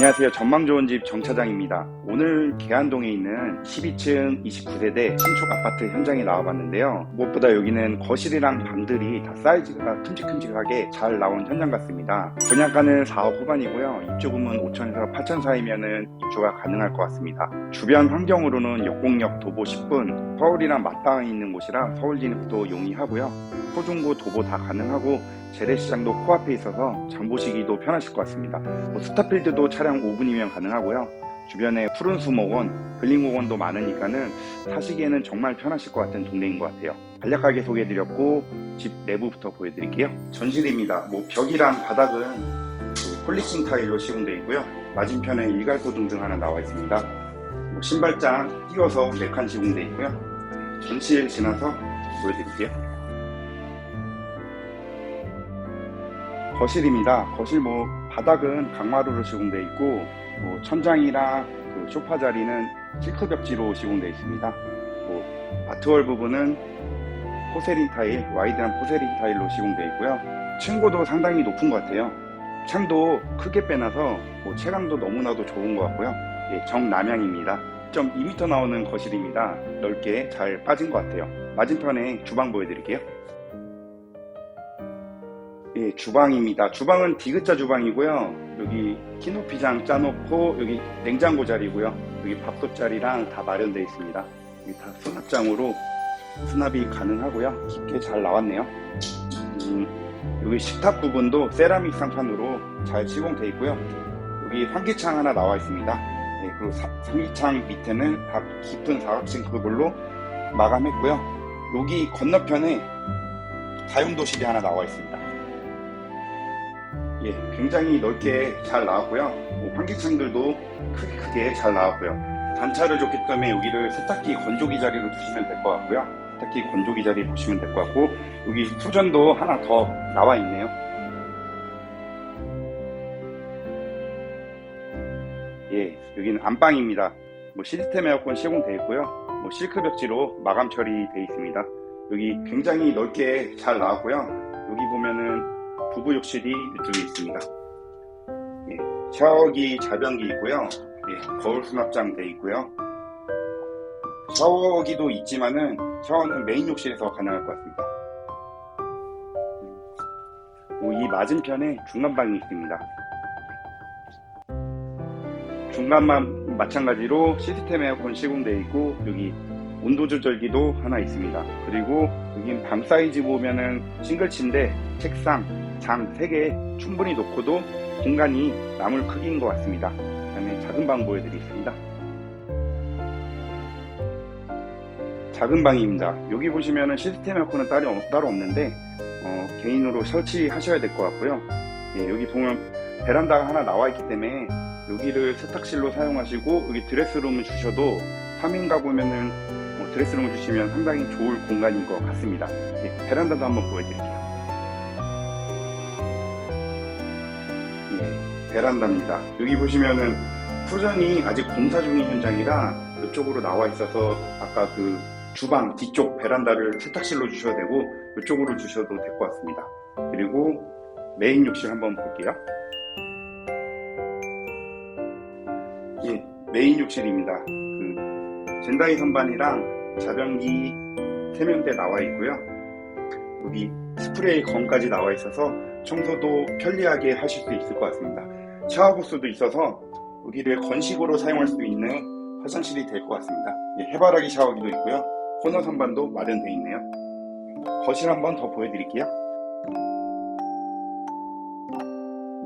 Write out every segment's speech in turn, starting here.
안녕하세요. 전망 좋은 집 정차장입니다. 오늘 계안동에 있는 12층 29세대 신축 아파트 현장에 나와봤는데요. 무엇보다 여기는 거실이랑 방들이 다 사이즈가 큼직큼직하게 잘 나온 현장 같습니다. 분양가는 4억 후반이고요. 입주금은 5천에서 8천 사이면은 입주가 가능할 것 같습니다. 주변 환경으로는 역곡역 도보 10분, 서울이랑 맞닿아 있는 곳이라 서울 진입도 용이하고요. 초중고 도보 다 가능하고 재래시장도 코앞에 있어서 장 보시기도 편하실 것 같습니다. 뭐 스타필드도 차량 5분이면 가능하고요. 주변에 푸른 수목원, 근린공원도 많으니까는 사시기에는 정말 편하실 것 같은 동네인 것 같아요. 간략하게 소개해드렸고 집 내부부터 보여드릴게요. 전실입니다. 뭐 벽이랑 바닥은 그 폴리싱 타일로 시공되어 있고요. 맞은편에 일괄소등 등 하나 나와 있습니다. 뭐 신발장 띄워서 4칸 시공되어 있고요. 전실 지나서 보여드릴게요. 거실입니다. 거실 뭐 바닥은 강마루로 시공되어 있고 뭐 천장이랑 그 소파 자리는 실크 벽지로 시공되어 있습니다. 뭐 아트월 부분은 포세린 타일, 와이드한 포세린 타일로 시공되어 있고요. 층고도 상당히 높은 것 같아요. 창도 크게 빼놔서 뭐 체감도 너무나도 좋은 것 같고요. 예, 정남향입니다. 1.2m 나오는 거실입니다. 넓게 잘 빠진 것 같아요. 맞은편에 주방 보여드릴게요. 예, 주방입니다. 주방은 디귿자 주방이고요. 여기 키높이장 짜놓고 여기 냉장고 자리고요. 여기 밥솥 자리랑 다 마련되어 있습니다. 여기 다 수납장으로 수납이 가능하고요. 깊게 잘 나왔네요. 음, 여기 식탁 부분도 세라믹 상판으로 잘 시공되어 있고요. 여기 환기창 하나 나와 있습니다. 예, 그리고 사- 환기창 밑에는 다 깊은 사각싱 그걸로 마감했고요. 여기 건너편에 다용도실이 하나 나와 있습니다. 예, 굉장히 넓게 잘 나왔고요. 뭐 환기창들도 크게 크게 잘 나왔고요. 단차를 줬기 때문에 여기를 세탁기 건조기 자리로 두시면 될 것 같고요. 세탁기 건조기 자리 보시면 될 것 같고 여기 수전도 하나 더 나와 있네요. 예, 여기는 안방입니다. 뭐 시스템 에어컨 시공되어 있고요. 뭐 실크 벽지로 마감 처리되어 있습니다. 여기 굉장히 넓게 잘 나왔고요. 여기 보면은 부부 욕실이 이쪽에 있습니다. 예, 샤워기 자변기 있고요. 예, 거울 수납장 돼 있고요. 샤워기도 있지만은 샤워는 메인 욕실에서 가능할 것 같습니다. 그리고 이 맞은편에 중간방이 있습니다. 중간만 마찬가지로 시스템 에어컨 시공되어 있고 여기 온도 조절기도 하나 있습니다. 그리고 여긴 방 사이즈 보면은 싱글치인데 책상, 장 3개 충분히 놓고도 공간이 남을 크기인 것 같습니다. 그 다음에 작은 방 보여드리겠습니다. 작은 방입니다. 여기 보시면은 시스템 에어컨은 따로, 따로 없는데 어, 개인으로 설치하셔야 될 것 같고요. 예, 여기 보면 베란다가 하나 나와 있기 때문에 여기를 세탁실로 사용하시고 여기 드레스룸을 주셔도 3인 가구면은 어, 드레스룸을 주시면 상당히 좋을 공간인 것 같습니다. 예, 베란다도 한번 보여드릴게요. 베란다입니다. 여기 보시면은 수전이 아직 공사 중인 현장이라 이쪽으로 나와 있어서 아까 그 주방 뒤쪽 베란다를 세탁실로 주셔도 되고 이쪽으로 주셔도 될 것 같습니다. 그리고 메인 욕실 한번 볼게요. 예, 메인 욕실입니다. 그 젠다이 선반이랑 자변기 세면대 나와 있고요. 여기 스프레이 건까지 나와 있어서 청소도 편리하게 하실 수 있을 것 같습니다. 샤워 부스도 있어서 여기를 건식으로 사용할 수 있는 화장실이 될 것 같습니다. 예, 해바라기 샤워기도 있고요. 코너 선반도 마련되어 있네요. 거실 한번 더 보여드릴게요.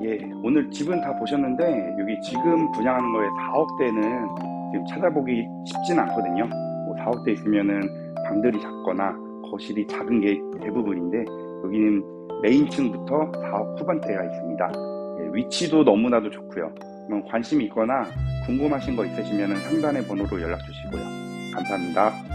예, 오늘 집은 다 보셨는데 여기 지금 분양하는 거에 4억대는 지금 찾아보기 쉽진 않거든요. 뭐 4억대 있으면은 방들이 작거나 거실이 작은 게 대부분인데 여기는 메인층부터 4억 후반대가 있습니다. 예, 위치도 너무나도 좋고요. 그럼 관심 있거나 궁금하신 거 있으시면 상단의 번호로 연락 주시고요. 감사합니다.